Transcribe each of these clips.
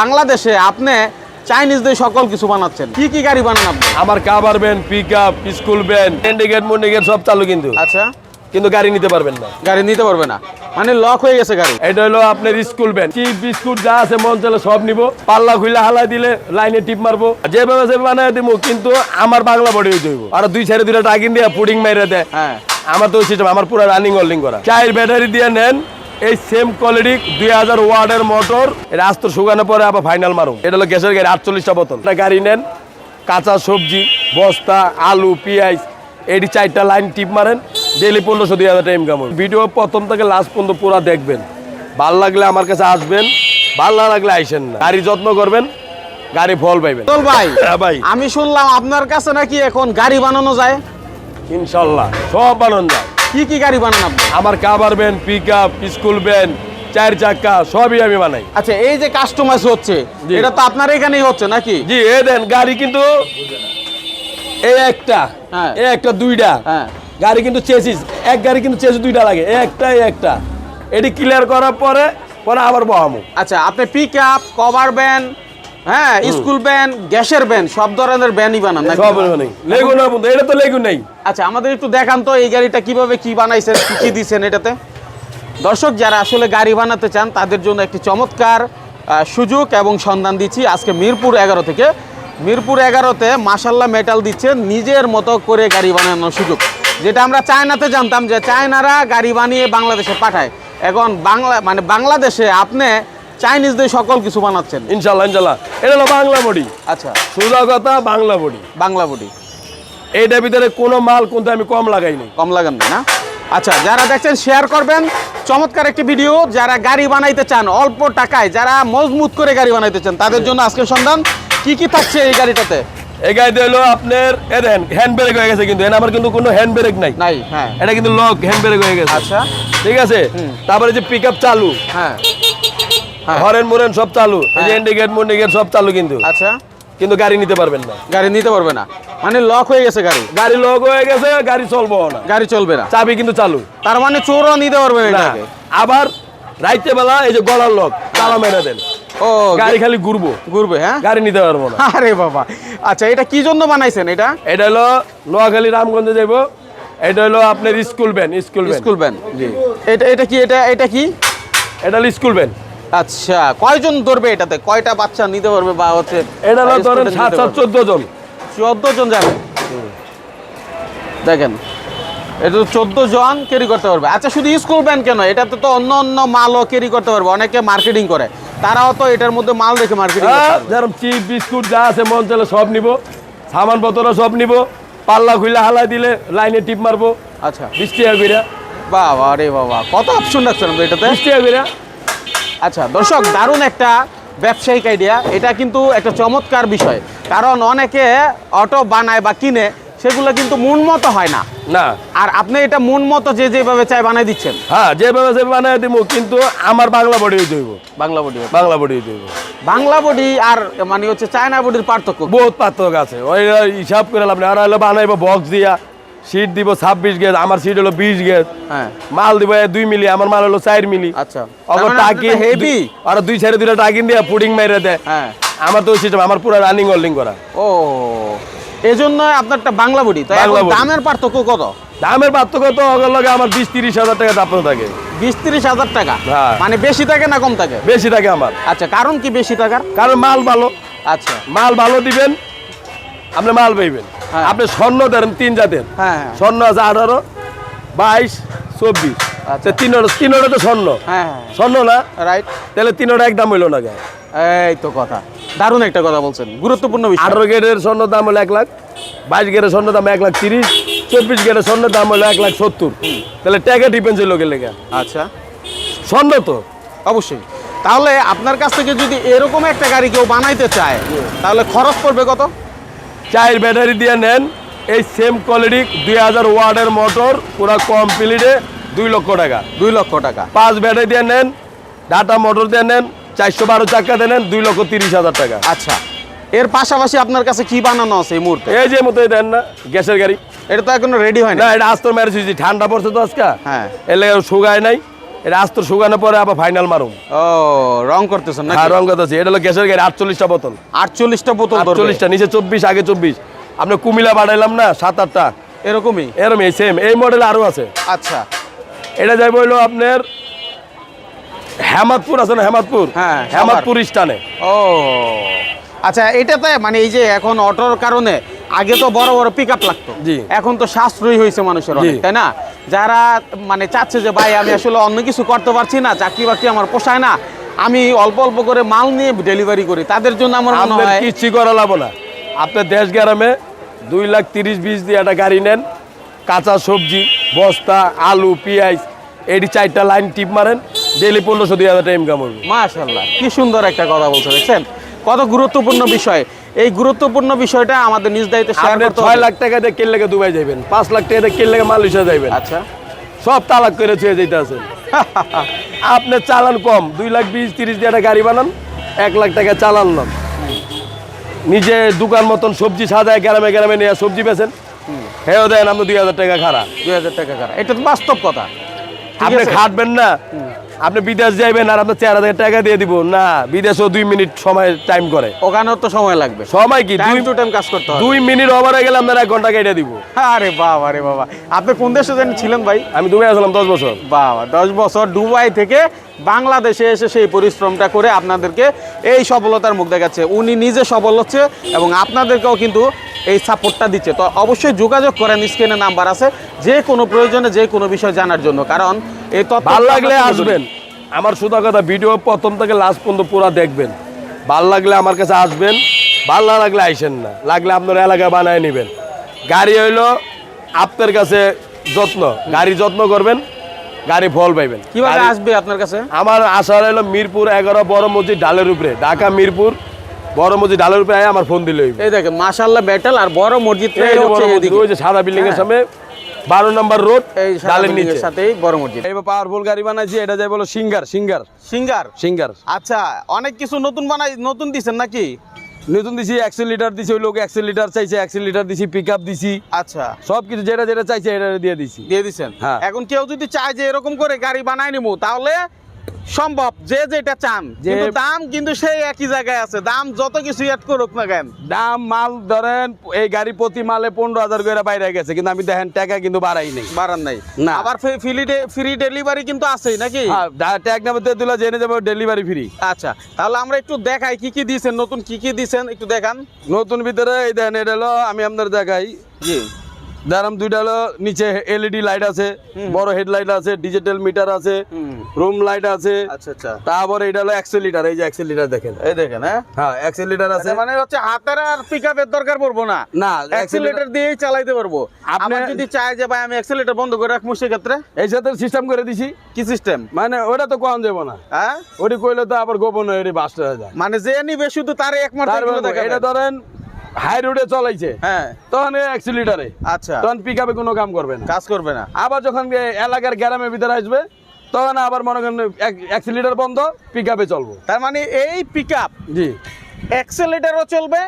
বাংলাদেশে আপনি চাইনিজ দিয়ে সকল কিছু বানাচ্ছেন। কি কি গাড়ি বানান আপনি? আমার cover van pick up school van indicate মুন্ডিকেট সব চালু কিন্তু। আচ্ছা। কিন্তু গাড়ি নিতে পারবেন না। গাড়ি নিতে পারবে না। মানে লক হয়ে গেছে গাড়ি। এটা হলো আপনার স্কুল ভ্যান কি বিস্কুট যা আছে মন চলে সব নিব। পাল্লা খুলে হালা দিলে লাইনে টিপ মারবো। যেভাবে সে বানায় দিব কিন্তু আমার বাংলা বডি হইব। আর দুই সাইডে দুইটা টাকিন দিয়ে পুডিং মেরে দেয়। হ্যাঁ। আমার তো সিস্টেম আমার পুরো রানিং ওল্ডিং করা। চায়ের ব্যাটারি দিয়ে নেন এই সেম কোয়ালিটি দুই হাজার ওয়ার্ডের মোটর এটা আস্ত শুকানোর পরে আবার ফাইনাল মারুম। এটা হলো গ্যাসের গাড়ি আটচল্লিশটা বোতল। এটা গাড়ি নেন কাঁচা সবজি বস্তা আলু পেঁয়াজ এটি চারটা লাইন টিপ মারেন ডেলি পনেরোশো দুই হাজার টাইম কামড় ভিডিও প্রথম থেকে লাস্ট পর্যন্ত পুরো দেখবেন। ভালো লাগলে আমার কাছে আসবেন ভালো না লাগলে আইসেন না। গাড়ি যত্ন করবেন গাড়ি ফল পাইবেন। চল ভাই হ্যাঁ ভাই। আমি শুনলাম আপনার কাছে নাকি এখন গাড়ি বানানো যায়? ইনশাল্লাহ সব বানান যায়। কি কি গাড়ি বানান আপনি? আমার cover van pick up school van চার চাকা সবই আমি বানাই। আচ্ছা এই যে কাস্টমাইজ হচ্ছে। এটা তো আপনার এখানেই হচ্ছে নাকি? জি এ দেন গাড়ি কিন্তু এই একটা হ্যাঁ। এই একটা দুইটা। হ্যাঁ। গাড়ি কিন্তু চেসিস এক গাড়ি কিন্তু চেসিস দুইটা লাগে একটা একটা। এটি ক্লিয়ার করার পরে পরে আবার বহামু। আচ্ছা আপনি পিক আপ কভার ভ্যান হ্যাঁ স্কুল ব্যান গ্যাসের ব্যান সব ধরনের ব্যানই বানান নাকি? সব লেগু না বন্ধু এটা তো লেগু নেই। আচ্ছা আমাদের একটু দেখান তো এই গাড়িটা কীভাবে কি বানাইছেন কি কি দিছেন এটাতে? দর্শক যারা আসলে গাড়ি বানাতে চান তাদের জন্য একটি চমৎকার সুযোগ এবং সন্ধান দিচ্ছি আজকে মিরপুর এগারো থেকে। মিরপুর এগারোতে মাসাল্লাহ মেটাল দিচ্ছে নিজের মতো করে গাড়ি বানানোর সুযোগ। যেটা আমরা চায়নাতে জানতাম যে চায়নারা গাড়ি বানিয়ে বাংলাদেশে পাঠায়। এখন বাংলা মানে বাংলাদেশে আপনি চাইনিজ দিয়ে সকল কিছু বানাচ্ছেন। ইনশাল্লাহ ইনশাল্লাহ এটা হলো বাংলা বডি। আচ্ছা। সোজা কথা বাংলা বডি। বাংলা বডি। এইটার ভিতরে কোনো মাল কিন্তু আমি কম লাগাই নাই। কম লাগান না? আচ্ছা যারা দেখছেন শেয়ার করবেন। চমৎকার একটি ভিডিও যারা গাড়ি বানাইতে চান অল্প টাকায় যারা মজবুত করে গাড়ি বানাইতে চান তাদের জন্য আজকে সন্ধান। কি কি থাকছে এই গাড়িটাতে? এই গাড়িতে হলো আপনার এ দেন হ্যান্ড ব্রেক হয়ে গেছে কিন্তু আমার কিন্তু কোনো হ্যান্ড ব্রেক নাই। নাই হ্যাঁ। এটা কিন্তু লক হ্যান্ড ব্রেক হয়ে গেছে। আচ্ছা। ঠিক আছে? তারপরে যে পিক আপ চালু। হ্যাঁ। হরেন মোরেন সব চালু। এই যে হ্যাঁ। ইন্ডিকেট মুন্ডিকেট সব চালু কিন্তু। আচ্ছা। কিন্তু গাড়ি নিতে পারবেন না। গাড়ি নিতে পারবে না। মানে লক হয়ে গেছে গাড়ি। গাড়ি লক হয়ে গেছে গাড়ি চলবো না। গাড়ি চলবে না। চাবি কিন্তু চালু। তার মানে চোরও নিতে পারবে না আবার রাইতে বেলা এই যে গলার লক তালা মেরে দেন। ও গাড়ি খালি ঘুরবো। ঘুরবে হ্যাঁ? গাড়ি নিতে পারব না। আরে বাবা। আচ্ছা এটা কি জন্য বানাইছেন এটা? এটা হলো নোয়াখালী রামগঞ্জে যাব এটা হলো আপনার school van school van. School van. জি। এটা এটা কি? এটা এটা কি? এটা হলো স্কুল ভ্যান। আচ্ছা কয়জন ধরবে এটাতে? কয়টা বাচ্চা নিতে পারবে বা হচ্ছে এটা ধরেন সাত সাত? চোদ্দ জন। চোদ্দ জন যাবে। দেখেন এটা তো চোদ্দ জন ক্যারি করতে পারবে। আচ্ছা শুধু স্কুল ব্যান কেন? এটাতে তো অন্য অন্য মালও ক্যারি করতে পারবে। অনেকে মার্কেটিং করে। তারাও তো এটার মধ্যে মাল দেখে মার্কেটিং যেরকম চিপ বিস্কুট যা আছে মন চলে সব নিব। সামান পত্র সব নিব। পাল্লা খুলে হালা দিলে লাইনে টিপ মারবো। আচ্ছা। টাকা করে বাবা রে বাবা কত অপশন আপনি এটাতে? টাকা করে আচ্ছা দর্শক দারুণ একটা ব্যবসায়িক আইডিয়া এটা কিন্তু একটা চমৎকার বিষয়। কারণ অনেকে অটো বানায় বা কিনে সেগুলো কিন্তু মন মতো হয় না। না। আর আপনি এটা মন মতো যে যেভাবে চাই বানাই দিচ্ছেন। হ্যাঁ যেভাবে যে বানায় দিব কিন্তু আমার বাংলা বডি হইব বাংলা বডি বাংলা বডি হইব বাংলা বডি আর মানে হচ্ছে চায়না বডির পার্থক্য। বহুত পার্থক্য আছে। ওই হিসাব করে লাভ নেই। আর হলো বানাইবো বক্স দিয়া। সিট দিব ছাব্বিশ গেজ আমার সিট হলো বিশ গেজ। হ্যাঁ। মাল দিব দুই মিলি আমার মাল হলো চার মিলি। আচ্ছা। অগর টাকি হেভি আর দুই সাইডে দুইটা টাকিন দিয়া পুডিং মেরে দেয়। হ্যাঁ। আমার তো সিস্টেম আমার পুরো রানিং হোল্ডিং করা। ও। এজন্য আপনারটা বাংলা বডি তো বাংলা body। দামের পার্থক্য কত? দামের পার্থক্য তো অগর লগে আমার বিশ তিরিশ হাজার টাকা দাম থাকে। বিশ তিরিশ হাজার টাকা? হ্যাঁ। মানে বেশি থাকে না কম থাকে? বেশি থাকে আমার। আচ্ছা কারণ কি বেশি টাকার কারণ মাল ভালো। আচ্ছা। মাল ভালো দিবেন আপনি মাল পাইবেন। আপনি স্বর্ণ দেন তিন জাতের। হ্যাঁ হ্যাঁ। স্বর্ণ আছে আঠারো বাইশ চব্বিশ। আচ্ছা। তিনোটা তিনোটা তো স্বর্ণ। হ্যাঁ হ্যাঁ স্বর্ণ না? রাইট তাহলে তিনোটা একদম হইল না এই তো কথা। দারুণ একটা কথা বলছেন। গুরুত্বপূর্ণ বিষয়। আঠারো গেটের স্বর্ণ দাম হলো এক লাখ বাইশ গেটের স্বর্ণ দাম এক লাখ তিরিশ চব্বিশ গেটের স্বর্ণ দাম হলো এক লাখ সত্তর। তাহলে ট্যাগে ডিপেন্স হইল গেলে আচ্ছা। স্বর্ণ তো। অবশ্যই। তাহলে আপনার কাছ থেকে যদি এরকম একটা গাড়ি কেউ বানাইতে চায় তাহলে খরচ পড়বে কত? চায়ের ব্যাটারি দিয়ে নেন। এই সেম কোয়ালিটি দুই হাজার ওয়ার্ডের মোটর পুরো কমপ্লিটে দুই লক্ষ টাকা। দুই লক্ষ টাকা। পাঁচ ব্যাটারি দিয়ে নেন ডাটা মোটর দিয়ে নেন চারশো বারো চাক্কা দিয়ে নেন দুই লক্ষ তিরিশ হাজার টাকা। আচ্ছা এর পাশাপাশি আপনার কাছে কি বানানো আছে এই মুহূর্তে? এই যে মতোই দেন না গ্যাসের গাড়ি। এটা তো এখনও রেডি হয় না না এটা আস্তর ম্যারেজ হয়েছি ঠান্ডা পড়ছে তো আজকে। হ্যাঁ। এর লেগে শুকায় নাই। এটা আস্ত শুকানোর পরে আবার ফাইনাল মারুম। ও রং করতেছেন না হ্যাঁ রং কথা আছে এটা হলো গ্যাসের গাড়ি আটচল্লিশটা বোতল। আটচল্লিশটা বোতল আটচল্লিশটা নিচে চব্বিশ আগে চব্বিশ। আপনি কুমিলা বাড়াইলাম না সাত আটটা। এরকমই? এরম এই সেম এই মডেল আরও আছে। আচ্ছা। এটা যাইব হইল আপনার হেমাদপুর আছে না হেমাদপুর? হ্যাঁ, হেমাদপুর স্টানে ও। আচ্ছা এটাতে মানে এই যে এখন অটোর কারণে আগে তো বড় বড় পিক আপ লাগতো। এখন তো সাশ্রয়ী হয়েছে মানুষের। তাই না? যারা মানে চাচ্ছে যে ভাই আমি আসলে অন্য কিছু করতে পারছি না চাকরি বাকরি আমার পোষায় না আমি অল্প অল্প করে মাল নিয়ে ডেলিভারি করি। তাদের জন্য আমার মনে আপনার হয় কিচ্ছু করা লাগবো না? আপনার দেশ গ্রামে দুই লাখ তিরিশ বিশ দিয়ে একটা গাড়ি নেন কাঁচা সবজি বস্তা আলু পেঁয়াজ এটি চারটা লাইন টিপ মারেন ডেলি পনেরোশো দুই হাজার টাকা ইনকাম হবে। মাশাল্লাহ কি সুন্দর একটা কথা বলছে দেখছেন? কত গুরুত্বপূর্ণ বিষয়। এই গুরুত্বপূর্ণ বিষয়টা আমাদের নিজ দায়িত্বে শেয়ার করতে ছয় হবে। লাখ টাকা দিয়ে দুবাই যাবেন পাঁচ লাখ টাকা দিয়ে কেল লেগে মালয়েশিয়া যাবেন আচ্ছা। সব তালাক করে ছুঁয়ে যেতে আছেন আপনি চালান কম দুই লাখ বিশ তিরিশ দিয়ে একটা গাড়ি বানান এক লাখ টাকা চালান লন নিজে দোকান মতন সবজি সাজায় গ্রামে গ্রামে নিয়ে সবজি বেছেন হেও দেন আপনি দুই হাজার টাকা খারাপ দুই হাজার টাকা কারা এটা তো বাস্তব কথা। আপনি খাটবেন না। আপনি বিদেশ যাইবেন আর আপনার চার হাজার টাকা দিয়ে দিব। না বিদেশেও দুই মিনিট সময় টাইম করে। ওখানেও তো সময় লাগবে। সময় কি? দুই টু টাইম কাজ করতে হবে। দুই মিনিট ওভার গেলে আপনার এক ঘণ্টা কেটে দিব। আরে বাবা আরে বাবা। আপনি কোন দেশে যেন ছিলেন ভাই? আমি দুবাই আসলাম দশ বছর। বাবা দশ বছর দুবাই থেকে বাংলাদেশে এসে সেই পরিশ্রমটা করে আপনাদেরকে এই সফলতার মুখ দেখাচ্ছে। উনি নিজে সফল হচ্ছে এবং আপনাদেরকেও কিন্তু এই সাপোর্টটা দিচ্ছে। তো অবশ্যই যোগাযোগ করেন স্ক্রিনে নাম্বার আছে। যে কোনো প্রয়োজনে যে কোনো বিষয় জানার জন্য। কারণ এই তথ্য ভালো লাগলে আসবেন। আমার শুধু কথা ভিডিও প্রথম থেকে লাস্ট পর্যন্ত পুরো দেখবেন। ভালো লাগলে আমার কাছে আসবেন। ভালো না লাগলে আইসেন না। লাগলে আপনার এলাকায় বানায় নেবেন। গাড়ি হইল আপনার কাছে যত্ন। গাড়ি যত্ন করবেন গাড়ি ফল পাইবেন। কীভাবে আসবে আপনার কাছে? আমার আশা হলো মিরপুর এগারো বড় মসজিদ ডালের উপরে। ঢাকা মিরপুর বড় মসজিদ ডালের উপরে আয় আমার ফোন দিলে। এই দেখেন মাশাল্লাহ মেটাল আর বড় মসজিদ ওই যে সাদা বিল্ডিং এর হ্যাঁ। সামনে বারো নম্বর রোড এই ডালের নিচে। সাথেই বড় মসজিদ। এইবার পাওয়ারফুল গাড়ি বানাইছি এটা যাই বলো সিঙ্গার সিঙ্গার। সিঙ্গার? সিঙ্গার। আচ্ছা অনেক কিছু নতুন বানাই নতুন দিছেন নাকি? নতুন দিছি একশো লিটার দিছি ওই লোক একশো লিটার চাইছে একশো লিটার দিছি পিক আপ দিছি। আচ্ছা। সব কিছু যেটা যেটা চাইছে এটা দিয়ে দিছি। দিয়ে দিছেন? হ্যাঁ। এখন কেউ যদি চায় যে এরকম করে গাড়ি বানায় নিবো তাহলে সম্ভব যে যেটা চান। কিন্তু দাম কিন্তু সেই একই জায়গায় আছে। দাম যত কিছু অ্যাড করুক না কেন। দাম মাল ধরেন এই গাড়ি প্রতি মালে পনেরো হাজার করে বাইরে গেছে কিন্তু আমি দেখেন টাকা কিন্তু বাড়াই নেই। বাড়ান নাই। না। আবার ফ্রি ফ্রি ডেলিভারি কিন্তু আছেই নাকি? ট্যাগ নাম্বার দিয়ে দিলে জেনে যাব ডেলিভারি ফ্রি আচ্ছা তাহলে আমরা একটু দেখাই কি কি দিয়েছেন নতুন কি কি দিয়েছেন একটু দেখান। নতুন ভিতরে এই দেখেন এটা হলো আমি আপনার দেখাই। জি। দাঁড়াম দুইটা হলো নিচে এলইডি লাইট আছে বড় হেডলাইট আছে ডিজিটাল মিটার আছে রুম লাইট আছে। আচ্ছা আচ্ছা। তারপরে এটা হলো একশো লিটার এই যে একশো লিটার দেখেন। এই দেখেন হ্যাঁ? হ্যাঁ একশো লিটার আছে। আচ্ছা, মানে হচ্ছে হাতের আর পিকআপের দরকার পড়ব না। না অ্যাক্সিলেটর দিয়েই চালাইতে পারব। আপনি- যদি চাই যে ভাই আমি অ্যাক্সিলেটর বন্ধ করে রাখব সেক্ষেত্রে? এই সাথে সিস্টেম করে দিছি। কি সিস্টেম মানে ওটা তো কম যাব না। হ্যাঁ? ওটি কইলে তো আবার গোপন হয়ে বাস্ট হয়ে যায়। মানে যে নিবে শুধু তার একমাত্র মানে। এটা ধরেন হাই রোডে চলাইছে হ্যাঁ। তখন একশো লিটারে। আচ্ছা। তখন পিক আপে কোনো কাম করবে না। কাজ করবে না। আবার যখন এলাকার গ্রামের ভিতরে আসবে তখন আবার মনে করেন একশো লিটার বন্ধ পিক আপে চলবো। তার মানে এই পিকআপ জি। অ্যাক্সেলেটরও চলবে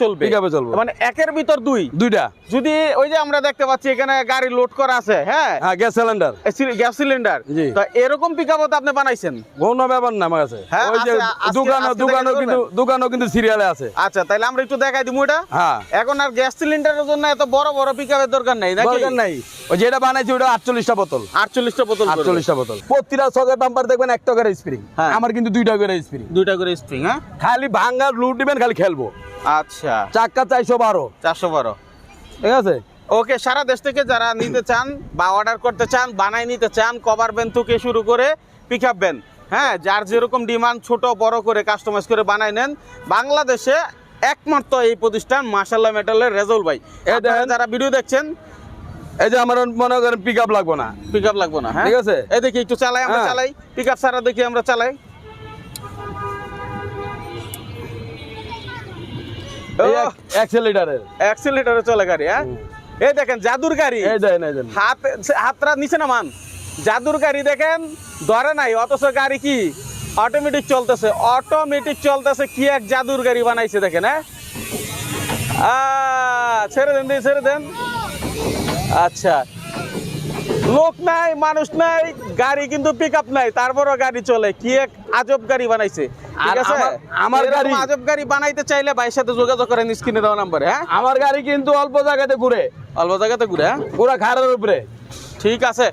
চলবে। চলবে। মানে একের ভিতর দুই। দুইটা। যদি ওই যে আমরা দেখতে পাচ্ছি এখানে গাড়ি লোড করা আছে হ্যাঁ? হ্যাঁ গ্যাস সিলিন্ডার। Gas cylinder. তো এরকম পিকআপও তো আপনি বানাইছেন? কোনো ব্যাপার না আমার কাছে। হ্যাঁ, ওই যে দোকানও দোকানও কিন্তু দোকানও কিন্তু সিরিয়ালে আছে। আচ্ছা তাহলে আমরা একটু দেখাই এটা? হ্যাঁ। এখন আর গ্যাস সিলিন্ডারের জন্য এত বড় বড় পিকআপের দরকার নাই নাকি? দরকার নাই। ওই যেটা বানাইছি ওটা আটচল্লিশটা বোতল। আটচল্লিশটা বোতল করবে। আটচল্লিশটা বোতল। প্রতিটা ছকের বাম্পার দেখবেন একটা করে স্প্রিং হ্যাঁ। আমার কিন্তু দুইটা করে স্প্রিং দুইটা করে স্প্রিং হ্যাঁ? খালি ভাঙ্গার লুট দিবেন খালি খেলব। আচ্ছা। চাক্কা চারশো বারো। চারশো বারো। ঠিক আছে? ওকে সারা দেশ থেকে যারা নিতে চান বা অর্ডার করতে চান বানাই নিতে চান কভার ভ্যান থেকে শুরু করে পিক আপ ভ্যান হ্যাঁ যার যেরকম ডিমান্ড ছোট বড় করে কাস্টমাইজ করে বানাই নেন বাংলাদেশে একমাত্র এই প্রতিষ্ঠান মার্শাল্লাহ মেটালের রেজল ভাই। যারা ভিডিও দেখছেন এই যে আমার মনে করেন পিক আপ লাগবো না। পিক আপ লাগবো না হ্যাঁ? ঠিক আছে। এই দেখি একটু চালাই আমরা হ্যাঁ। চালাই পিক আপ ছাড়া দেখি আমরা চালাই। একশো লিটারের। চলে গাড়ি হ্যাঁ? এই দেখেন জাদুর গাড়ি। এই দেন হাত হাতরা নিচে নামান। জাদুর গাড়ি দেখেন ধরে নাই অথচ গাড়ি কি? অটোমেটিক চলতেছে অটোমেটিক চলতেছে কি এক জাদুর গাড়ি বানাইছে দেখেন হ্যাঁ? ছেড়ে দেন দিই ছেড়ে দেন। আচ্ছা লোক নাই মানুষ নাই গাড়ি কিন্তু পিক আপ নাই তারপরও গাড়ি চলে। কি এক আজব গাড়ি বানাইছে। আছে? আমার- গাড়ি- আজব গাড়ি বানাইতে চাইলে ভাইয়ের সাথে যোগাযোগ করেন স্ক্রিনে দেওয়া নাম্বারে হ্যাঁ? আমার গাড়ি কিন্তু অল্প জায়গাতে ঘুরে। অল্প জায়গাতে ঘুরে হ্যাঁ? পুরা উপরে। ঠিক আছে।